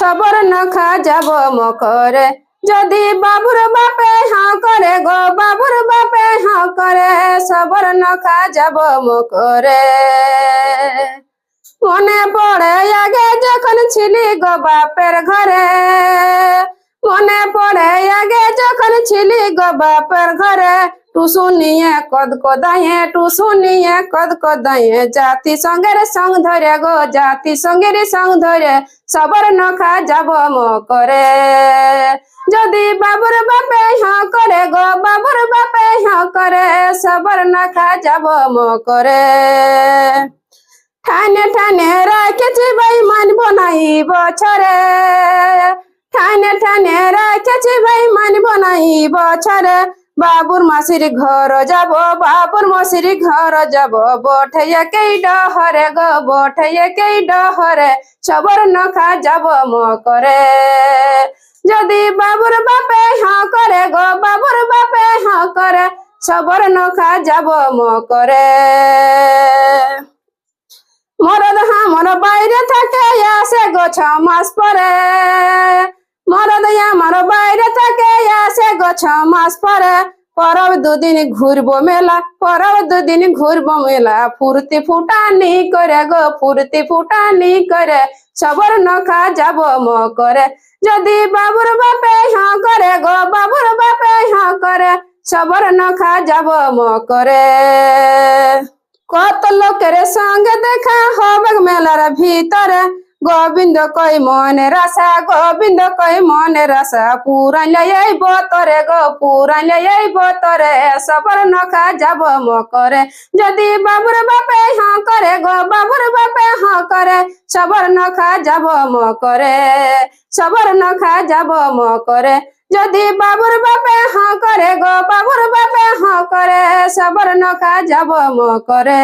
সবর নখা যাব মকরে। যদি বাবুর বাপে হাঁ করে গো, বাবুর বাপে হাঁ করে, সবর নখা যাব মকরে। মনে পড়ে আগে যখন ছিলি গো বাপের ঘরে। মনে পড়ে আগে যখন ছিলি গো বাপের ঘরে। টুসু নিয়ে কদ কদায়ে টুসু নিয়ে কদ কদায়ে জাতি সঙ্গের সঙ্গ ধরে গো জাতি সঙ্গের সঙ্গ ধরে সবর নখা যাব ম করে যদি বাবুর বাপে হাঁ করে গো বাবুর বাপে হাঁ করে সবর নখা যাব ম করে ঠানে ঠানে রাখেছি ভাই মানব নাই বছরে ঠানে ঠানে রাখেছি ভাই মানব নাই বছরে বাবুর মাসির ঘর যাব, বাবুর মাসির ঘর যাব। বঠাইয়া কেই ডহরে গো বঠাইয়া কেই ডহরে সবর নখা যাব ম করে যদি বাবুর বাপে হাঁ করে গো, বাবুর বাপে হাঁ করে সবর নখা যাব ম করে মরদ আমার বাইরে থাকে, আসে গো ছ মাস পরে। মরদ আমার বাইরে থাকে ছ মাস পরে পরব দুদিন ঘুরবো মেলা, পরব দুদিন ঘুরবো মেলা। ফুর্তি ফুটানি করে গো, ফুর্তি ফুটানি করে, সবর নখা যাব ম করে। যদি বাবুর বাপে হাঁ করে গো, বাবুর বাপে হাঁ করে, সবর নখা যাব ম করে। কত লোকের সঙ্গে দেখা হবে মেলার ভিতরে গোবিন্দ কই মনের আশা গোবিন্দ কই মনের আশা পুরান এই বতরে গো পুরান এই বতরে সবর নখা যাব ম করে যদি বাবুর বাপে হাঁ করে গো বাবুর বাপে হাঁ করে সবর নখা যাব ম করে সবর নখা যাব ম করে যদি বাবুর বাপে হাঁ করে গো বাবুর বাপে হাঁ করে সবর নখা যাব ম করে